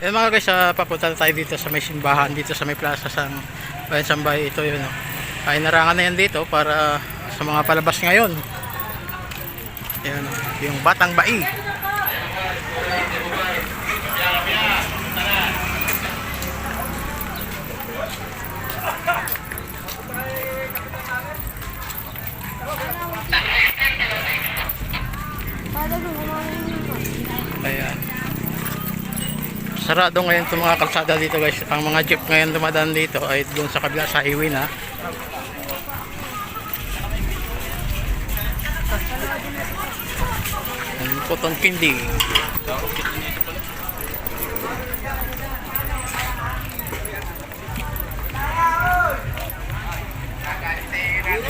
Eh mga guys, ah, papunta na tayo dito sa may simbahan, dito sa may plaza sa Bayan Sambay. Ito yun. Oh. Ay narangan na yan dito para sa mga palabas ngayon. Yan, oh, yung Batang Bai. Sarado ngayon itong mga kalsada dito guys. Ang mga jeep ngayon dumadaan dito ay doon sa kabila sa highway na. Ang Cotton Candy.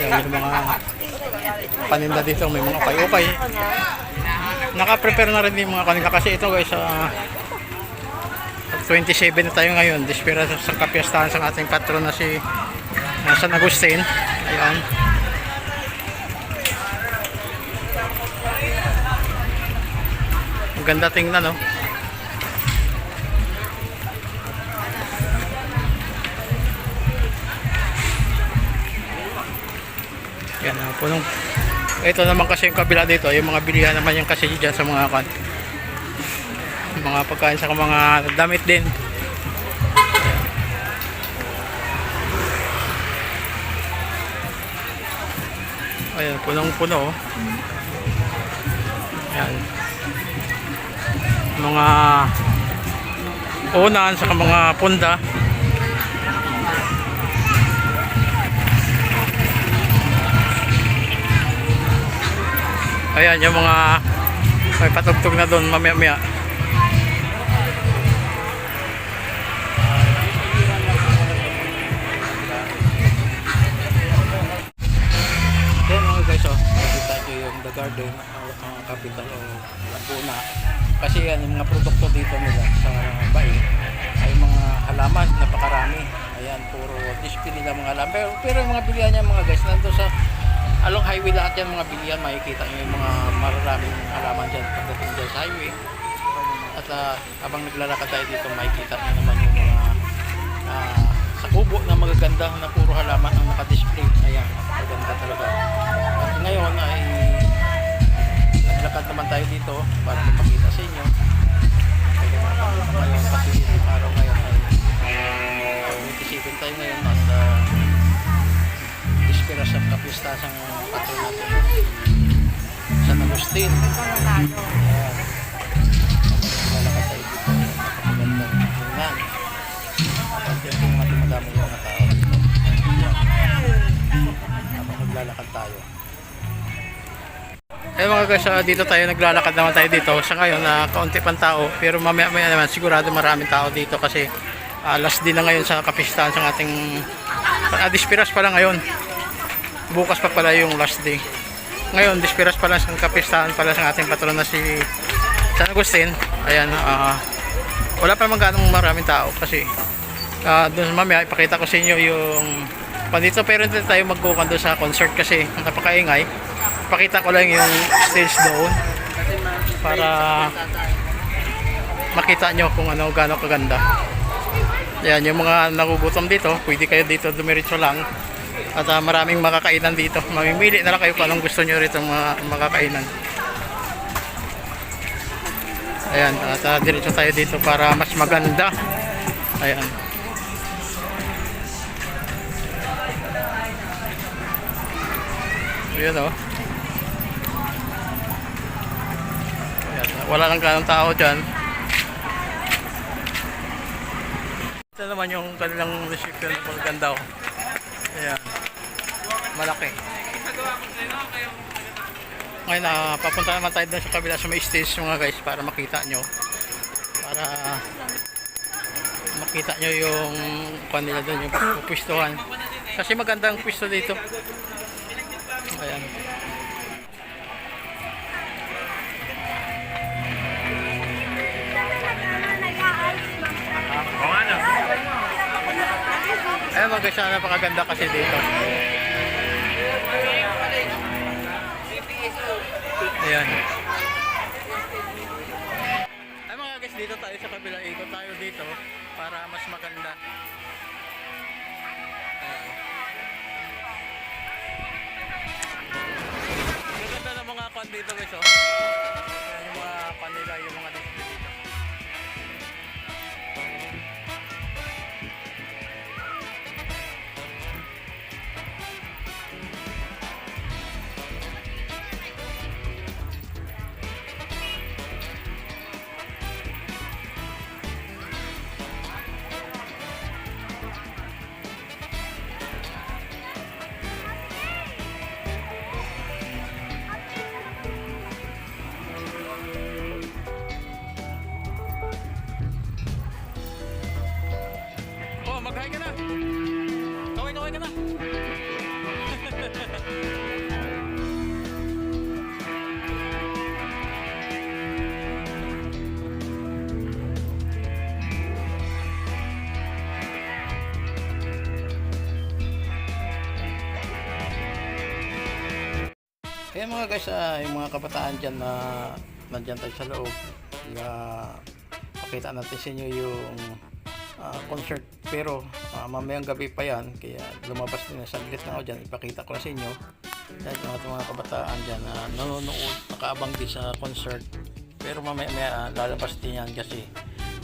Yan, yung mga paninda dito. May mga ukay-ukay. Naka-prepare na rin yung mga kanila kasi ito guys sa 27 na tayo ngayon. Dispira sa kapiyastahan sa ating patron na si San Agustin. Ayan. Ang ganda tingnan no. Yan, uh, punong ito naman kasi yung kabila dito, yung mga bilihan naman yung kasi dyan sa mga kan. Mga pagkain sa mga damit din. Ayan, punong-puno. oh. Ayan. Mga unan sa mga punda. Ayan yung mga may patugtog na doon mamaya maya. The garden, uh, uh, capital o Laguna. Kasi yan yung mga produkto dito nila sa Bay ay mga halaman, napakarami. Ayan, puro display nila mga halaman. Pero, pero yung mga bilihan niya mga guys, nandun sa along highway lahat yan mga bilihan makikita nyo yung mga mararaming halaman dyan pagdating dyan sa highway at ah, habang naglalakad tayo dito makikita nyo naman yung mga ah, sa kubo na magaganda na puro halaman ang nakadisplay ayan maganda talaga at ngayon ay naman tayo dito para mapakita sa inyo kaya ngayon kasi araw ngayon ay uh, 27 tayo ngayon at ah, Ispira sa kapistasang patron natin San Agustin. Ayan. Lalakad tayo dito. Napakagandang tingnan. Ang tempo mga yung mga tao. Ayan. Habang naglalakad tayo. Eh mga guys, ah, dito tayo naglalakad naman tayo dito. Sa ngayon, na kaunti pang tao. Pero mamaya maya naman, sigurado maraming tao dito kasi ah, last din na ngayon sa kapistahan sa ating uh, Dispiras pala ngayon bukas pa pala yung last day. Ngayon, dispiras pala sa kapistahan pala sa ating patron na si San Agustin. Ayan, ah, wala pa naman ganong maraming tao kasi uh, doon mamaya ipakita ko sa inyo yung pandito pero hindi tayo magkukan doon sa concert kasi napakaingay. Pakita ko lang yung stage doon para makita nyo kung ano gaano kaganda. Ayan, yung mga nagugutom dito, pwede kayo dito dumiretso lang. At ah, maraming makakainan dito. Mamimili na lang kayo kung anong gusto nyo rito mga makakainan. Ayan, at uh, diretso tayo dito para mas maganda. Ayan. Ayan o. wala lang ganong tao dyan. Ito naman yung kanilang reception ng pagkanda o. Ayan. Malaki. Ngayon na papunta naman tayo doon sa kabila sa may stage mga guys para makita nyo. Para makita nyo yung kanila doon yung pupwistuhan. Kasi magandang pwesto dito. Ayan. Mga guys, napakaganda kasi dito. Ayan. Ay mga guys, dito tayo sa kabila. Ikot tayo dito para mas maganda. Ayan. Ang ganda ng mga kwan dito guys oh. Kaya mga guys, ah, yung mga kabataan dyan na nandyan tayo sa loob, na pakita natin sa inyo yung ah, concert. Pero ah, mamayang gabi pa yan, kaya lumabas din na saglit na ako dyan, ipakita ko na sa inyo. Dahil yung ating mga kabataan dyan na nanonood, nakaabang din sa concert. Pero mamaya maya lalabas din yan kasi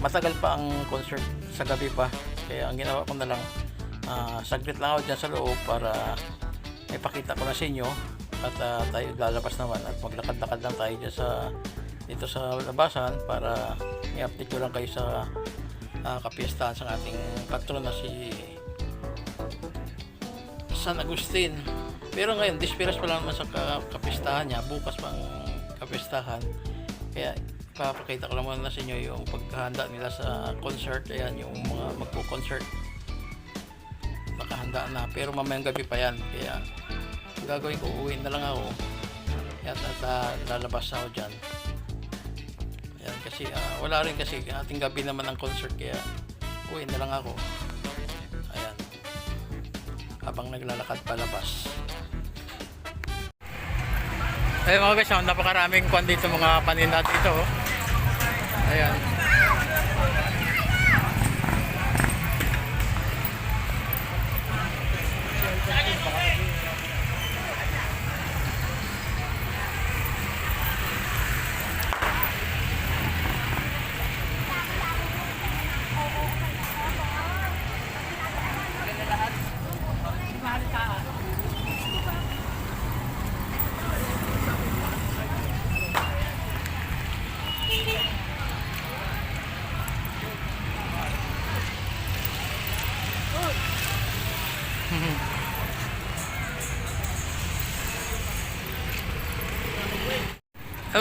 matagal pa ang concert sa gabi pa. Kaya ang ginawa ko na lang, ah, saglit lang ako dyan sa loob para ipakita ko na sa inyo at ah, tayo lalabas naman at maglakad-lakad lang tayo dyan sa dito sa labasan para i-update ko lang kayo sa uh, kapiestahan sa ating patron na si San Agustin. Pero ngayon disperas pa lang naman sa ka- kapistahan niya. Bukas pang kapistahan kaya papakita ko lang muna sa inyo yung paghahanda nila sa concert. Ayan yung mga magpo-concert nakahanda na. Pero mamayang gabi pa yan. Kaya gagawin ko uwi na lang ako. Yan at ah, lalabas ako dyan. Yan kasi ah, wala rin kasi ating gabi naman ang concert kaya uwi na lang ako. Ayan. Habang naglalakad palabas. Ayun mga guys oh, napakaraming kwan dito mga paninda dito oh. ayan. Ay,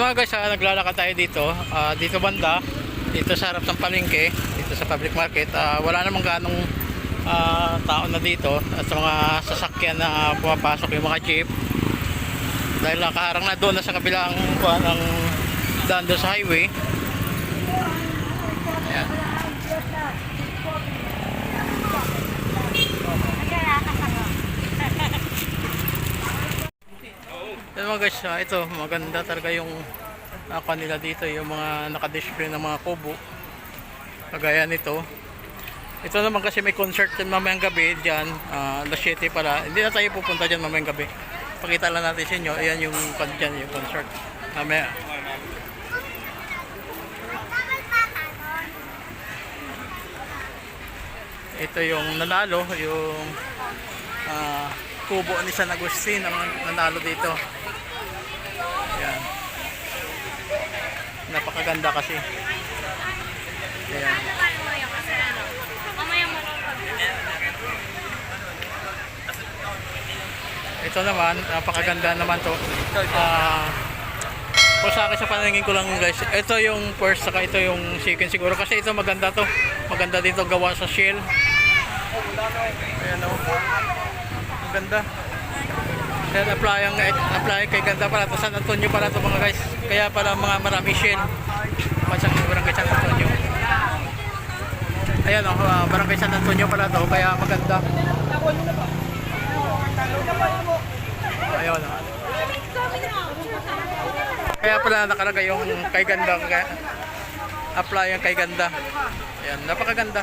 mga guys, ah, naglalakad tayo dito. Ah, dito banda, dito sa harap ng palengke, dito sa public market. Ah, wala namang ganong ah, tao na dito at sa mga sasakyan na pumapasok yung mga jeep. Dahil nakaharang na doon na sa kabilang kuha ng daan doon sa highway. Ayan. Yan mga guys, ah, ito maganda talaga yung uh, kanila dito, yung mga nakadisplay ng mga kubo. Kagaya nito. Ito naman kasi may concert din mamayang gabi diyan, uh, alas 7 pala. Hindi na tayo pupunta diyan mamayang gabi. Pakita lang natin sa inyo, ayan yung kandiyan yung concert. Mamaya. Ito yung nanalo, yung ah, kubo ni San Agustin ang nanalo dito. Napakaganda kasi. Ayan. Ito naman, napakaganda naman to. Ah, kung sa akin sa paningin ko lang guys, ito yung first saka ito yung second siguro kasi ito maganda to. Maganda dito gawa sa shell. Ayan o. Ang ganda. Yan, apply ang apply kay ganda para to San Antonio para to mga guys. Kaya pala mga marami shell. Pansang barangay San Antonio. Ayan o, uh, barangay San Antonio pala to kaya maganda. Ayun o. Kaya pala nakalagay yung kay ganda kaya apply ang kay ganda. Ayan, napakaganda.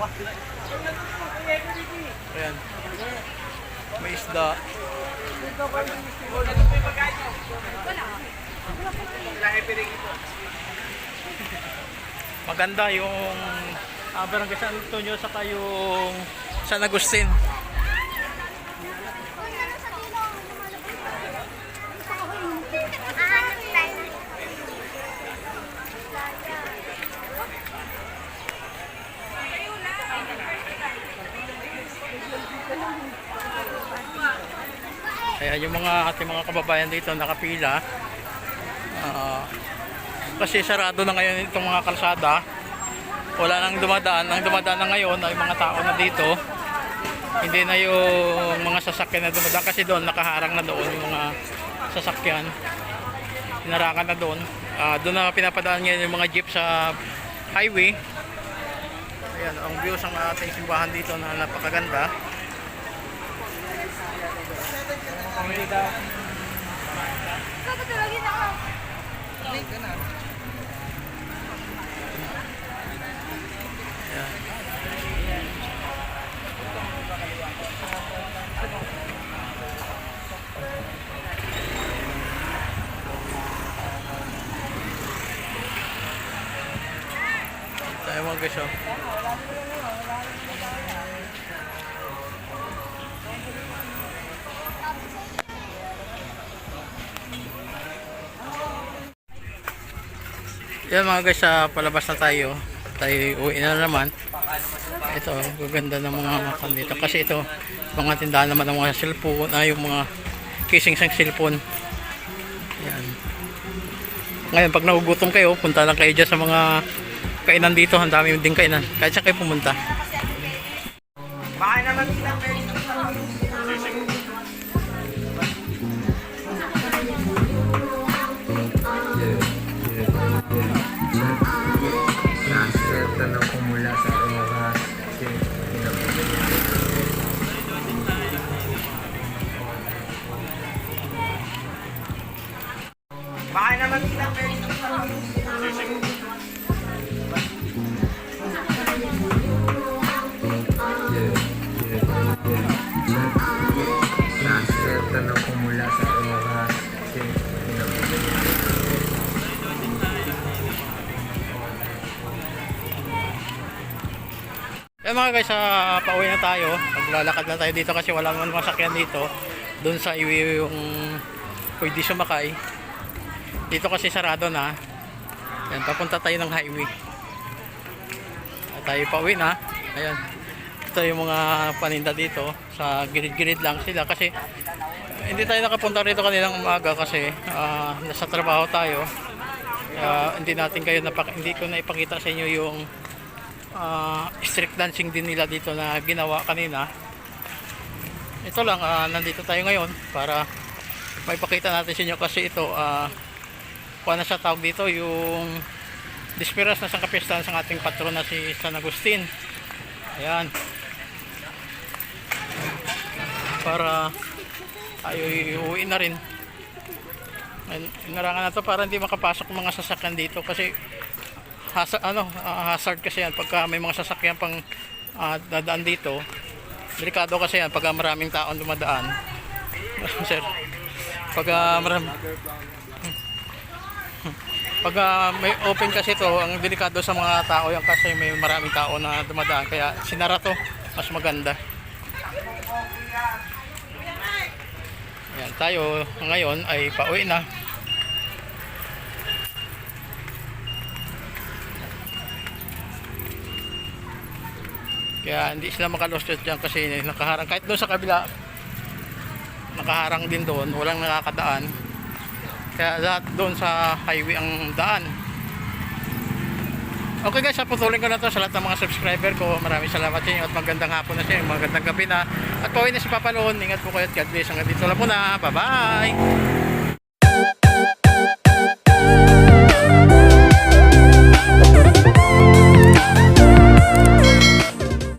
Ayan. May isda. Maganda yung ah, Barangay San Antonio saka yung San Agustin. Kaya yung mga ating mga kababayan dito nakapila. Ah, kasi sarado na ngayon itong mga kalsada. Wala nang dumadaan. Ang dumadaan na ngayon ay mga tao na dito. Hindi na yung mga sasakyan na dumadaan kasi doon nakaharang na doon yung mga sasakyan. Inarangan na doon. Ah, doon na pinapadaan ngayon yung mga jeep sa highway. Ayan, ang views ng ating simbahan dito na napakaganda. Tayo mga guys, oh. Yan mga guys, sa palabas na tayo. Tayo uwi na naman. Ito, gaganda ng mga makan dito. Kasi ito, mga tindahan naman ng mga cellphone, na yung mga casing sa cellphone. Yan. Ngayon, pag nagugutom kayo, punta lang kayo dyan sa mga kainan dito. Ang dami din kainan. Kahit saan kayo pumunta. Baka naman sila Baka naman sila pwede Tanong ko mula sa mga Eh mga guys, uh, pauwi na tayo. Maglalakad na tayo dito kasi wala naman masakyan dito. Doon sa iwi yung pwede sumakay. Dito kasi sarado na. Yan, papunta tayo ng highway. At tayo pauwi na. Ayan. Ito yung mga paninda dito. Sa gilid-gilid lang sila kasi hindi tayo nakapunta rito kanilang umaga kasi ah, nasa trabaho tayo. Kaya hindi natin kayo napak hindi ko na ipakita sa inyo yung ah, street dancing din nila dito na ginawa kanina. Ito lang, ah, nandito tayo ngayon para maipakita natin sa inyo kasi ito, ah, kuha na sa tawag dito, yung disperas na sa kapistahan sa ating patron na si San Agustin. Ayan. Para tayo iuwi na rin. Inarangan na to para hindi makapasok mga sasakyan dito kasi hazard, ano, ah, hazard kasi yan pagka may mga sasakyan pang ah, dadaan dito. Delikado kasi yan pagka maraming taon dumadaan. Sir. Pagka maram Pagka may open kasi to, ang delikado sa mga tao yan kasi may maraming tao na dumadaan kaya sinara to, mas maganda. Yan, tayo ngayon ay pauwi na. Kaya hindi sila makalostot dyan kasi nakaharang. Kahit doon sa kabila, nakaharang din doon. Walang nakakadaan. Kaya lahat doon sa highway ang daan. Okay guys, putulin ko na to sa lahat ng mga subscriber ko. Maraming salamat sa inyo at magandang hapon na sa inyo. Magandang gabi na. At pauwi na si Papa Loon. Ingat po kayo at God bless. Hanggang dito lang muna. Bye-bye!